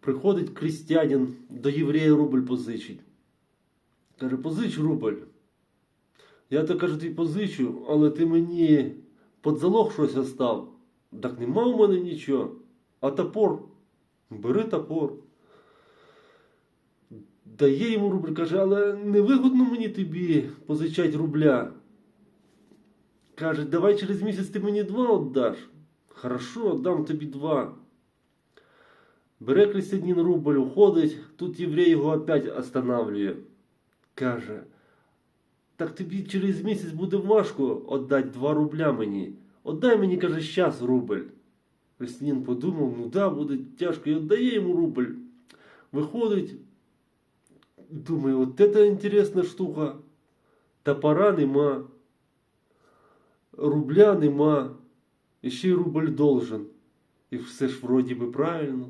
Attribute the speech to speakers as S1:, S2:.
S1: Приходить крістянин до єврея рубль позичить. Каже, позич рубль. Я то каже, тобі позичу, але ти мені під залог щось остав. Так нема у мене нічого. А топор? Бери топор. Дає йому рубль, каже, але невигодно мені тобі позичать рубля. Каже, давай через місяць ти мені два віддаш. Хорошо, дам тобі два. Бере крестянин рубль, уходить, тут єврей його опять останавливає. Каже, так тобі через місяць буде важко віддати два рубля мені. Отдай мені, каже, щас рубль. Крестянин подумав, ну да, буде тяжко, і віддає йому рубль. Виходить, думає, от це інтересна штука. Топора нема, рубля нема, і ще й рубль должен. І все ж вроді би правильно.